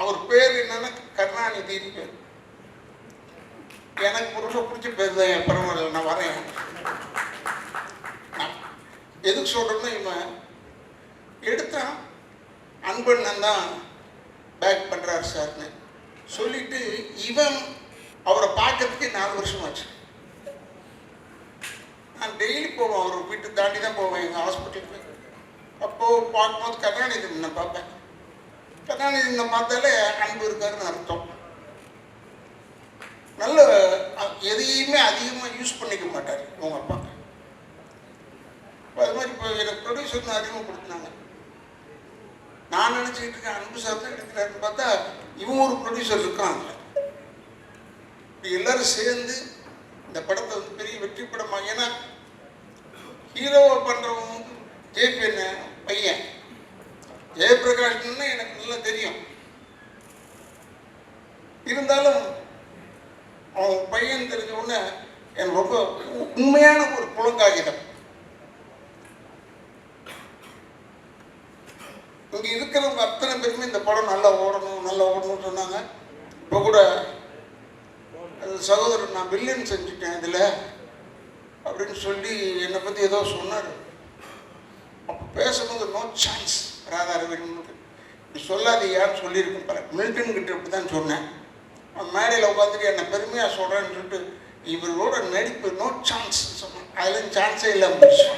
அவர் பேர் என்னன்னா கருணாநிதினு பேர். எனக்கு புருஷ பிடிச்ச பேர் தான் என் பரவாயில்ல நான் வரேன். எதுக்கு சொல்கிறேன்னா இவன் எடுத்தான் அன்பண்ணன் தான் பேக் பண்ணுறாரு சார்னு சொல்லிட்டு இவன் அவரை பார்க்கறதுக்கே நாலு வருஷம் ஆச்சு நான் டெய்லி போவேன் அவர் வீட்டு தாண்டி தான் போவேன் எங்கள் ஹாஸ்பிட்டலுக்கு அப்போது பார்க்கும்போது கருணாநிதி நான் பார்ப்பேன். கருணாநிதி நான் பார்த்தாலே அன்பு இருக்காருன்னு அர்த்தம். நல்ல எதையுமே அதிகமாக யூஸ் பண்ணிக்க மாட்டார் உங்க அப்பா. அது மாதிரி இப்போ எனக்கு ப்ரொடியூசர்னு கொடுத்துனாங்க நான் நினச்சிக்கிட்டு இருக்கேன் அன்பு சார் தான் எடுக்கிறாருன்னு பார்த்தா இவன் ஒரு ப்ரொடியூசர் இருக்காங்க இப்போ எல்லாரும் சேர்ந்து இந்த படத்தை வந்து பெரிய வெற்றி படமாக ஏன்னா ஹீரோவை பண்ணுறவங்க வந்து ஜேபி என்ன பையன். ஜெயபிரகாஷ்னு எனக்கு நல்லா தெரியும். இருந்தாலும் அவன் பையன் தெரிஞ்ச உடனே எனக்கு ரொம்ப உ- உண்மையான ஒரு புலங்காகிதம். இங்கே இருக்கிறவங்க அத்தனை பேருமே இந்த படம் நல்லா ஓடணும் நல்லா ஓடணும்னு சொன்னாங்க. இப்போ கூட சகோதரர் நான் வில்லன் செஞ்சுட்டேன் இதில் அப்படின்னு சொல்லி என்னை பற்றி ஏதோ சொன்னார். அப்போ பேசும்போது நோ சான்ஸ் ராதா ரவீந்திரனுக்கு இப்படி சொல்லாதீயான்னு சொல்லியிருக்கேன் பல மில்டன் கிட்ட இப்படி தான் சொன்னேன். அவன் மேடையில் உட்காந்துட்டு என்னை பெருமையாக சொல்கிறேன்னு சொல்லிட்டு இவரோட நடிப்பு நோ சான்ஸ் சொன்னேன். அதுலேயும் சான்ஸே இல்லை முடிச்சு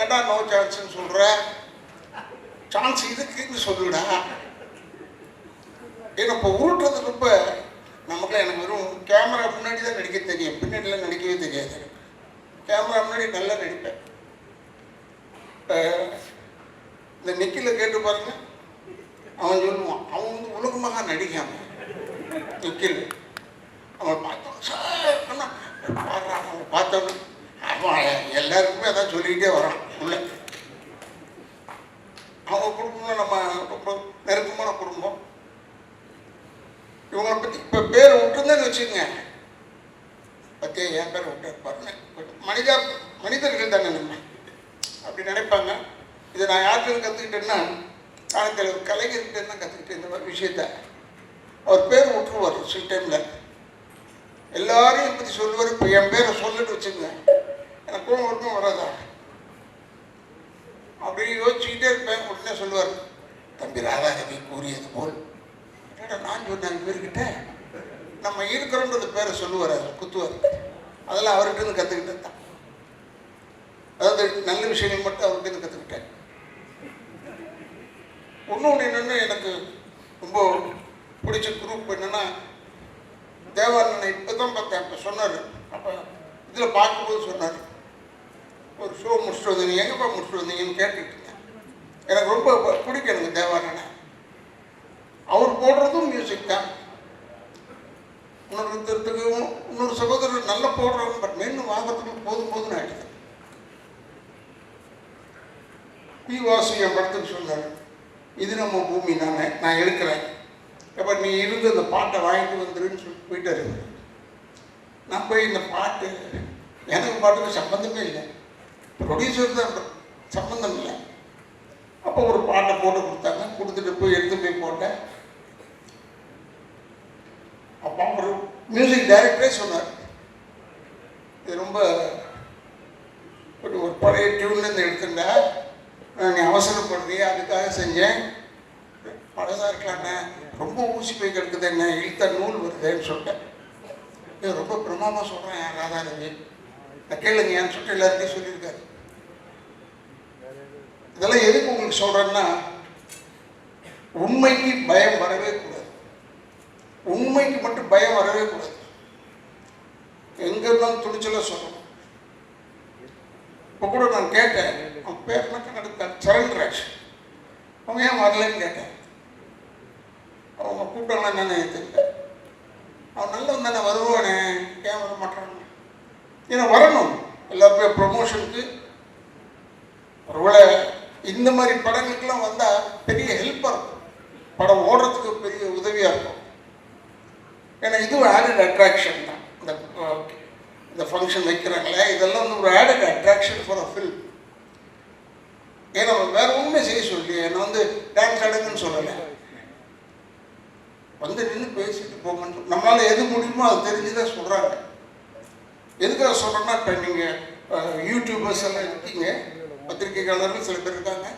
ஏன்டா நோ சான்ஸ்னு சொல்கிற சான்ஸ் இதுக்குன்னு சொல்லுடா. ஏன்னா இப்போ உருட்டுறது ரொம்ப நமக்கு எனக்கு வெறும் கேமரா முன்னாடி தான் நடிக்க தெரியும். பின்னாடிலாம் நடிக்கவே தெரியாது. கேமரா முன்னாடி நல்லா நடிப்பேன். இந்த நிக்கில கேட்டு பாருங்க. அவன் சொல்லுவான் அவன் வந்து உலகமாக நடிக்காம நிக்கில். அவன் பார்த்தான் சார் அவன் பார்த்தவன் அவன் எல்லாருக்குமே அதான் சொல்லிக்கிட்டே வரான் உள்ள. அவங்க குடும்பம் நம்ம நெருக்கமான குடும்பம். இவங்களை பற்றி இப்போ பேர் விட்டுருந்தேன்னு வச்சுக்கோங்க. பத்தியா என் பேர் விட்டு பாருங்க. மனிதா மனிதர்கள் தானே நம்ம. அப்படி நினைப்பாங்க. இதை நான் யார்கிட்ட கற்றுக்கிட்டேன்னா காலத்தில் கலைஞர்கிட்ட தான் கற்றுக்கிட்டேன் இந்த மாதிரி விஷயத்த. அவர் பேர் விட்டுருவார் சில டைமில் எல்லாரையும் பற்றி சொல்லுவார். இப்போ என் பேரை சொல்லிட்டு வச்சுங்க எனக்கு கோவம் ஒன்றும் வராதா? அப்படின்னு யோசிச்சுக்கிட்டே இருப்பேன். உடனே சொல்லுவார் தம்பி ராதாகவி கூறியது போல். என்னடா நான் சொன்னேன் பேர்கிட்ட நம்ம இருக்கிறோன்றது பேரை சொல்லுவார் அவர் குத்துவார். அதெல்லாம் அவர்கிட்ட இருந்து கற்றுக்கிட்டது தான். அதாவது நல்ல விஷயங்கள் மட்டும் அவர்கிட்ட இருந்து கற்றுக்கிட்டேன் இன்னொன்று என்னென்னு எனக்கு ரொம்ப பிடிச்ச குரூப் என்னென்னா தேவானனை இப்போ தான் பார்த்தேன். இப்போ சொன்னார். அப்போ இதில் பார்க்கும்போது சொன்னார். ஒரு ஷோ முடிச்சுட்டு வந்தீங்க. எங்கேப்பா முடிச்சுட்டு வந்தீங்கன்னு கேட்டுக்கிட்டு இருந்தேன். எனக்கு ரொம்ப பிடிக்கும் எனக்கு தேவானனை அவர் போடுறதும் மியூசிக் தான். இன்னொருத்தருக்கு இன்னொரு சகோதரர் நல்லா போடுறாங்க. பட் மென்னு வாங்குறதுக்கு போதும் போதும்னு ஆயிடுது பி வாசு என் படத்துக்கு சொன்னார். இது நம்ம பூமி நான் நான் எடுக்கிறேன். அப்போ நீ இருந்து இந்த பாட்டை வாங்கிட்டு வந்துருன்னு சொல்லி போயிட்டாரு. நான் போய் இந்த பாட்டு எனக்கு பாட்டுக்கு சம்மந்தமே இல்லை. ப்ரொடியூசர் தான் சம்மந்தம் இல்லை. அப்போ ஒரு பாட்டை போட்டு கொடுத்தாங்க. கொடுத்துட்டு போய் எடுத்து போய் போட்டேன். அப்போ ஒரு மியூசிக் டைரக்டரே சொன்னார். இது ரொம்ப ஒரு பழைய டியூன்லேருந்து எடுத்துட்டா நீ அவசரப்படுறிய அதுக்காக செஞ்சேன். பழசாக இருக்கலாண்ணே ரொம்ப ஊசி போய் கிடக்குது என்ன? இழுத்த நூல் வருதுன்னு சொல்லிட்டேன். இது ரொம்ப பிரமாதமாக சொல்கிறேன் என் ராதாரவி நான் கேளுங்க ஏன்னு சொல்லிட்டு எல்லாத்தையும் சொல்லியிருக்காரு. இதெல்லாம் எதுக்கு உங்களுக்கு சொல்கிறேன்னா உண்மைக்கு பயம் வரவே கூடாது. உண்மைக்கு மட்டும் பயம் வரவே கூடாது. எங்கே இருந்தாலும் துணிச்சலாக சொல்லணும் இப்போ கூட நான் கேட்டேன் அவன் பேர்லாம் என்ன? சரண்ராஜ். அவன் ஏன் வரலன்னு கேட்டேன். அவங்க கூப்பிட்டாங்களா என்னன்னு தெரியல. அவன் நல்லவன் தானே வருவானே ஏன் வர மாட்டான் ஏன்னா வரணும். எல்லாருமே ப்ரொமோஷனுக்கு ஒருவேளை இந்த மாதிரி படங்களுக்கெல்லாம் வந்தால் பெரிய ஹெல்ப்பாக இருக்கும். படம் ஓடுறதுக்கு பெரிய உதவியாக இருக்கும். ஏன்னா இதுவும் ஆடட் அட்ராக்ஷன் தான். இந்த இந்த ஃபங்க்ஷன் வைக்கிறாங்களே இதெல்லாம் வந்து ஒரு added attraction for a film ஏன்னா வேற ஒன்றுமே செய்ய சொல்லி என்னை வந்து டான்ஸ் ஆடுங்கன்னு சொல்லலை. வந்து நின்று பேசிட்டு போகணும் நம்மளால் எது முடியுமோ அது தெரிஞ்சுதான் சொல்கிறாங்க எதுக்காக சொல்கிறேன்னா இப்போ நீங்கள் யூடியூபர்ஸ் எல்லாம் இருக்கீங்க. பத்திரிகையாளர்கள் சில பேர் இருக்காங்க.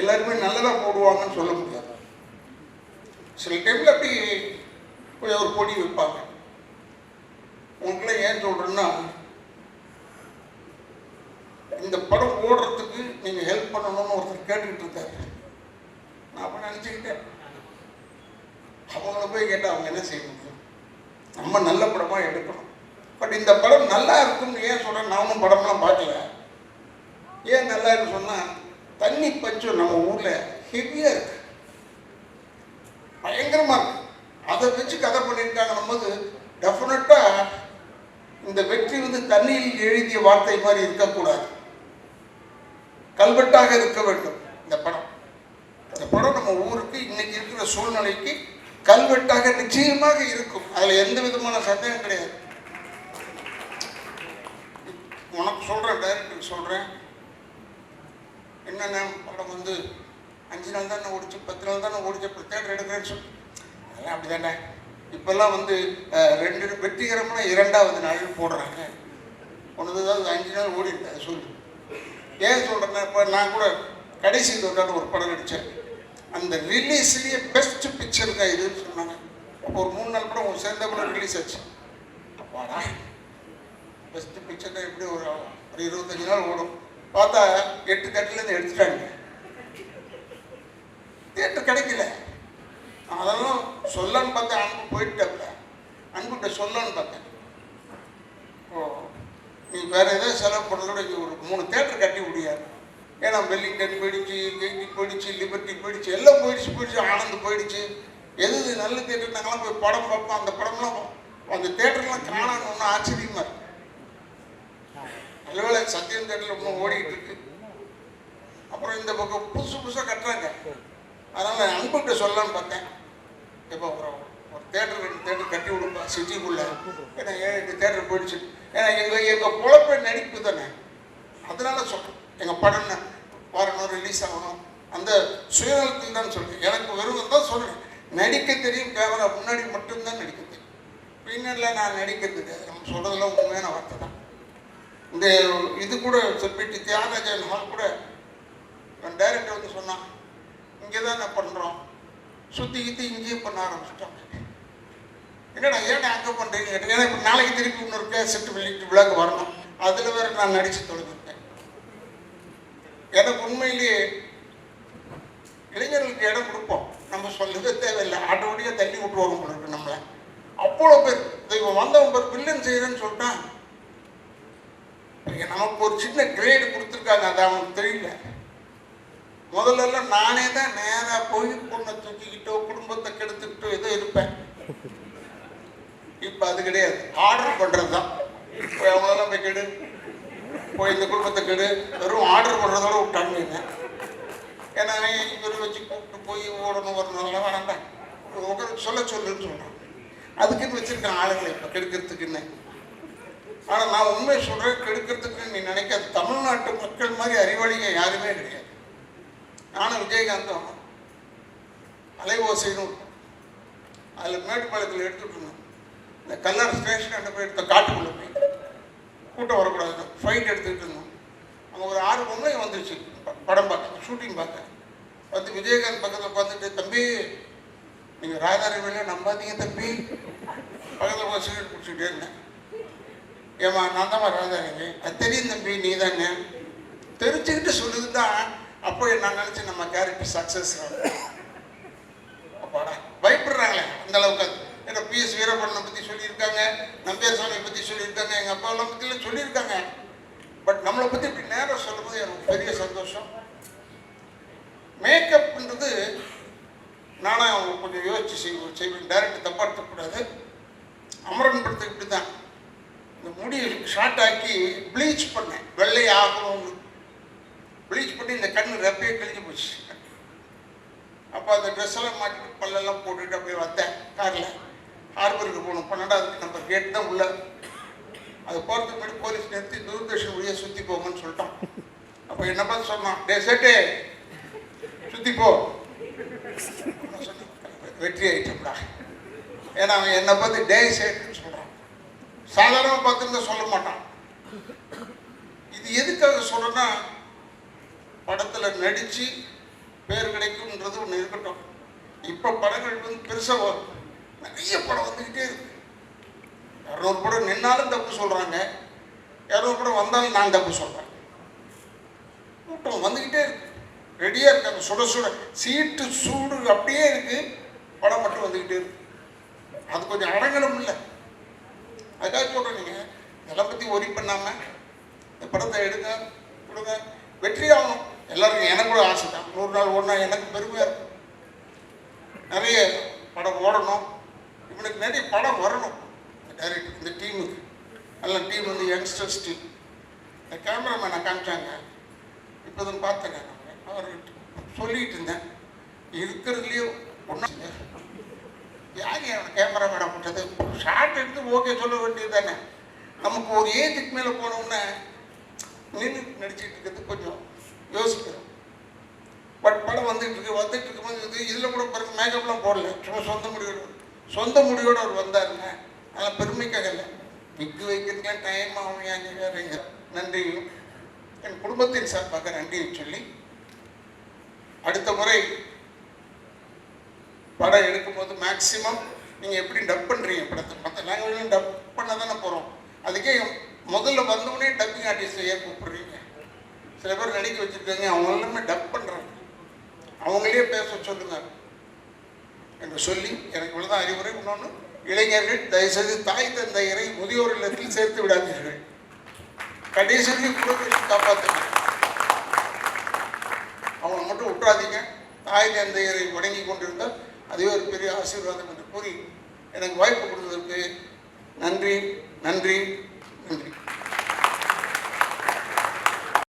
எல்லாருமே நல்லதாக போடுவாங்கன்னு சொல்ல முடியாது. சில டைமில் அப்படி ஒரு பொடி வைப்பாங்க. ஏன் சொல்கிறேன்னா இந்த படம் ஓடுறதுக்கு நீங்கள் ஹெல்ப் பண்ணணும்னு ஒருத்தர் கேட்டுக்கிட்டு இருக்காரு. நான் அப்போ நினச்சிக்கிட்டேன். அவங்கள போய் கேட்டால் அவங்க என்ன செய்ய முடியும்? நம்ம நல்ல படமாக எடுக்கணும். பட் இந்த படம் நல்லா இருக்கும்னு ஏன் சொல்கிறேன் நானும் படம்லாம் பார்க்கல. ஏன் நல்லா இருக்கு சொன்னால் தண்ணி பஞ்சம் நம்ம ஊரில் ஹெவியாக இருக்கு. பயங்கரமாக இருக்கு. அதை வச்சு கதை பண்ணியிருக்காங்கன்னும் போது டெஃபினட்டாக இந்த வெற்றி வந்து தண்ணியில் எழுதிய வார்த்தை மாதிரி இருக்கக்கூடாது. கல்வெட்டாக இருக்க வேண்டும். இந்த படம். இந்த படம் நம்ம ஊருக்கு இன்னைக்கு இருக்கிற சூழ்நிலைக்கு கல்வெட்டாக நிச்சயமாக இருக்கும். அதில் எந்த விதமான சந்தேகம் கிடையாது. உனக்கு சொல்கிறேன் டைரக்டருக்கு சொல்கிறேன் என்னென்ன படம் வந்து அஞ்சு நாள் தானே ஓடிச்சு பத்து நாள் தானே ஓடிச்சு அப்புறம் தேட்டர் எடுக்கிறேன்னு சொல்லி. அதெல்லாம் அப்படி தானே இப்போல்லாம் வந்து ரெண்டு வெற்றிகரமான இரண்டாவது நாள் போடுறாங்க. ஒன்று தான் அஞ்சு நாள் ஓடி இருக்கு சொல்லு. ஏன் சொல்கிறேன்னா இப்போ நான் கூட கடைசி தொட்டான ஒரு படம் நடித்தேன் அந்த ரிலீஸ்லேயே பெஸ்ட் பிக்சர் தான் இதுன்னு சொன்னாங்க. அப்போ ஒரு மூணு நாள் கூட சேர்ந்த கூட ரிலீஸ் ஆச்சு. அப்பாடா. பெஸ்ட் பிக்சர் தான் எப்படி ஒரு ஒரு இருபத்தஞ்சு நாள் ஓடும். பார்த்தா எட்டு தேட்டர்லேருந்து எடுத்துட்டாங்க. தேட்டர் கிடைக்கல. அதெல்லாம் சொல்லன்னு பார்த்தேன் அன்பு போயிட்டப்ப அன்புகிட்ட சொல்லன்னு பார்த்தேன். ஓ நீ வேற ஏதாவது செலவு பண்ணுறதோட ஒரு மூணு தேட்டர் கட்டி முடியாது ஏன்னா வெல்லிங்டன் போயிடுச்சு கெய்டி போயிடுச்சு லிபர்ட்டி போயிடுச்சு எல்லாம் போயிடுச்சு போயிடுச்சு ஆனந்த் போயிடுச்சு. எது நல்ல தேட்டர் நாங்களாம் போய் படம் பார்ப்போம். அந்த படம்லாம் அந்த தேட்டர்லாம் காணான்னு ஒன்றும் ஆச்சரியமாக இருக்கு. நல்லவேளை சத்தியம் தேட்டரில் இன்னும் ஓடிக்கிட்டு இருக்கு. அப்புறம் இந்த பக்கம் புதுசு புதுசாக கட்டுறாங்க. அதனால் அன்புகிட்ட சொல்லலான்னு பார்த்தேன். இப்போ ஒரு ஒரு தேட்டர் தேட்டர் கட்டி விடுப்பா சிட்டிக்குள்ளே. ஏன்னா ஏழு தேட்டர் போயிடுச்சு? ஏன்னா எங்கள் எங்கள் பொழப்பை நடிப்பு தானே. அதனால சொல்கிறேன் எங்கள் படம் வரணும் ரிலீஸ் ஆகணும். அந்த சுயநலத்தில் தான் சொல்கிறேன் எனக்கு வெறும் தான் சொல்கிறேன் நடிக்க தெரியும் கேமரா முன்னாடி மட்டும்தான் நடிக்க தெரியும். பின்னணியில் நான் நடிக்கிறதுக்கு நம்ம சொல்கிறதெல்லாம் உண்மையான வார்த்தை தான். இந்த இது கூட சொல்லிட்டு தியாகராஜன் ஹால் கூட டைரக்டர் வந்து சொன்னான் இங்கே தான் நான் பண்ணுறோம் சுற்றி கித்தி இங்கேயே பண்ண ஆரம்பிச்சிட்டோம். என்னடா ஏன்டா அங்கே பண்ணுறீங்க ஏன்னா இப்போ நாளைக்கு திருப்பி இன்னொரு கேசட் வெளியிட்டு விழாக்கு வரணும். அதில் வேற நான் நடித்து தொலைஞ்சிருக்கேன் எனக்கு உண்மையிலேயே இளைஞர்களுக்கு இடம் கொடுப்போம். நம்ம சொல்லவே தேவையில்லை. ஆட்டோமேட்டிக்காக தள்ளி விட்டுருவாங்க போல நம்மளை. அவ்வளோ பேர். இதோ இவன் வந்தவன் பேர் வில்லன் செய்கிறேன்னு சொல்லிட்டான். நமக்கு ஒரு சின்ன கிரேடு கொடுத்துருக்காங்க. அது அவனுக்கு தெரியல. முதல்ல நானே தான் நேராக போய் பொண்ணை தூக்கிக்கிட்டோ குடும்பத்தை கெடுத்துக்கிட்டோ ஏதோ இருப்பேன். இப்போ அது கிடையாது. ஆர்டர் பண்ணுறது தான் போய் அவங்களெல்லாம் போய் கெடு. போய் இந்த குடும்பத்தை கெடு. வெறும் ஆர்டர் பண்ணுறதோட விட்டாங்க என்ன? ஏன்னா இவர் வச்சு கூப்பிட்டு போய் ஓடணும் வரணும்லாம் வேணாண்டா உங்களுக்கு சொல்ல சொல்லுன்னு சொல்கிறான் அதுக்குன்னு வச்சுருக்கேன் ஆளுங்களை இப்போ கெடுக்கிறதுக்குன்னு ஆனால் நான் உண்மை சொல்கிறேன் கெடுக்கிறதுக்கு நீ நினைக்க தமிழ்நாட்டு மக்கள் மாதிரி அறிவாளிங்க யாருமே கிடையாது. நானும் விஜயகாந்தும் அலைவோசைன்னு அதில் மேட்டுப்பாளையத்தில் எடுத்துட்டு இருந்தோம். இந்த கல்லர் ஸ்டேஷன் என்ன போய் எடுத்த காட்டுக்குள்ளே போய். கூட்டம் வரக்கூடாது ஃபைட் எடுத்துக்கிட்டு இருந்தோம். அங்கே ஒரு ஆறு பொம்மை வந்துருச்சு. படம் பார்க்க ஷூட்டிங் பார்க்க. வந்து விஜயகாந்த் பக்கத்தில் உட்காந்துட்டு தம்பி நீங்கள் ராதாரவியில் நம்பாதீங்க தம்பி. பக்கத்தில் போய் சிகரெட் குடிச்சுக்கிட்டே இருந்தேன். ஏமா நான் தான் ராதாரவி அது தெரியும் தம்பி நீ தானே தெரிஞ்சுக்கிட்டு சொல்லுது தான் அப்போ நான் நினச்சேன் நம்ம கேரக்டர் சக்ஸஸ் அப்பாடா பயப்படுறாங்களே அந்த அளவுக்கு. அது. ஏன்னா பிஎஸ் வீரப்பண்ணனை பற்றி சொல்லியிருக்காங்க நம்பியார் சாமியை பற்றி சொல்லியிருக்காங்க எங்கள் அப்பாவெல்லாம் பற்றிலாம் சொல்லியிருக்காங்க. பட் நம்மளை பற்றி இப்படி நேரம் சொல்லும்போது எனக்கு பெரிய சந்தோஷம். மேக்கப்ன்றது நானும் கொஞ்சம் யோசிச்சு செய்வோம் செய்வேன். டைரக்ட் தப்பாக எடுத்துக்கூடாது. அமரன் படத்துக்கு இப்படி தான் இந்த முடி ஷார்ட் ஆக்கி ப்ளீச் பண்ணேன். வெள்ளை ஆகணும்னு ப்ளீச் பண்ணி இந்த கண் ரெப்பையே கிழிஞ்சு போச்சு. அப்போ அந்த ட்ரெஸ் எல்லாம் மாட்டிட்டு பல்லெல்லாம் போட்டுட்டு அப்படியே வந்தேன். காரில். ஹார்பருக்கு போகணும் பன்னெண்டாவது நம்பர் கேட் தான் உள்ள. அது போகிறதுக்கு முன்னாடி போலீஸ் நிறுத்தி தூர்தர்ஷன் வழியாக சுற்றி போங்கன்னு சொல்லிட்டான் அப்போ என்ன பார்த்து சொன்னான் டே செட்டு சுற்றி போ. வெற்றி ஆயிட்டோம்டா ஏன்னா அவன் என்னை பார்த்து டே சேட்டுன்னு சொல்கிறான் சாதாரணமாக பார்த்துருந்தா சொல்ல மாட்டான். இது எதுக்காக சொல்கிறேன்னா படத்தில் நடித்து பேர் கிடைக்கும்ன்றது ஒன்று இருக்கட்டும். இப்போ படங்கள் வந்து பெருசாக நிறைய படம் வந்துக்கிட்டே இருக்கு. இரநூறு படம் நின்னாலும் தப்பு சொல்கிறாங்க இரநூறு படம் வந்தாலும் நான் தப்பு சொல்கிறேன் கூட்டம் வந்துக்கிட்டே இருக்கு. ரெடியாக இருக்காங்க. சுட சுட சீட்டு சூடு அப்படியே இருக்குது படம் மட்டும் வந்துக்கிட்டே இருக்கு. அது கொஞ்சம் அடங்கணும் இல்லை. அதுக்காக சொல்கிறேன் நீங்கள் இதெல்லாம் பற்றி ஒரி பண்ணாமல் இந்த படத்தை எடுங்க கொடுங்க. வெற்றி ஆகணும். எல்லாருக்கும் எனக்கு கூட ஆசை தான். நூறு நாள் ஓடினா எனக்கு பெருமையாக இருக்கும். நிறைய படம் ஓடணும். இவனுக்கு நிறைய படம் வரணும். இந்த டைரக்டர் இந்த டீமுக்கு நல்ல டீம் வந்து யங்ஸ்டர்ஸ் டீம் இந்த கேமராமேனை காமிச்சாங்க. இப்போதான் பார்த்தேங்க நான். அவர்கிட்ட சொல்லிட்டு இருந்தேன். இருக்கிறதுலையோ ஒன்றும் யார் என் கேமராமேனை போட்டது ஷார்ட் எடுத்து ஓகே சொல்ல வேண்டியது தானே நமக்கு ஒரு ஏஜுக்கு மேலே போனோம்னா நின்று நடிச்சிட்டு இருக்கிறது கொஞ்சம் யோசிக்கிறோம். பட் படம் வந்துட்டு இருக்கு வந்துட்டு இருக்கும்போது இது இதில் கூட பிறகு மேக்கப்லாம் போடல. சும்மா சொந்த முடிவோடு சொந்த முடிவோடு அவர் வந்தாருங்க. ஆனால் பெருமைக்காக இல்லை. விக்கு வைக்கிறதுக்கெல்லாம் டைம் ஆகும் ஏன் நன்றியும் என் குடும்பத்தின் சார்பாக நன்றியும் சொல்லி அடுத்த முறை படம் எடுக்கும்போது மேக்ஸிமம் நீங்கள் எப்படி டப் பண்ணுறீங்க படத்தை? மற்ற லாங்குவேஜ்லையும் டப் பண்ண தானே போகிறோம் அதுக்கே முதல்ல வந்தவுடனே டப்பிங் ஆர்டிஸ்ட்டை ஏன் கூப்பிடுறீங்க. சில பேர் நடிக்க வச்சுருக்காங்க அவங்க எல்லாமே டப் பண்ணுறாங்க அவங்களே பேச சொல்லுங்க. என்று சொல்லி எனக்கு இவ்வளோதான் அறிவுரை. இன்னொன்று இளைஞர்கள் தயவுசெய்து தாய் தந்தையரை முதியோர் இல்லத்தில் சேர்த்து விடாதீர்கள். கடைசி குடும்பத்தை காப்பாற்றுங்க அவங்களை மட்டும் விட்டுறாதீங்க. தாய் தந்தையரை வணங்கி கொண்டிருந்தால் அதுவே ஒரு பெரிய ஆசீர்வாதம் என்று கூறி எனக்கு வாய்ப்பு கொடுத்ததற்கு நன்றி நன்றி நன்றி.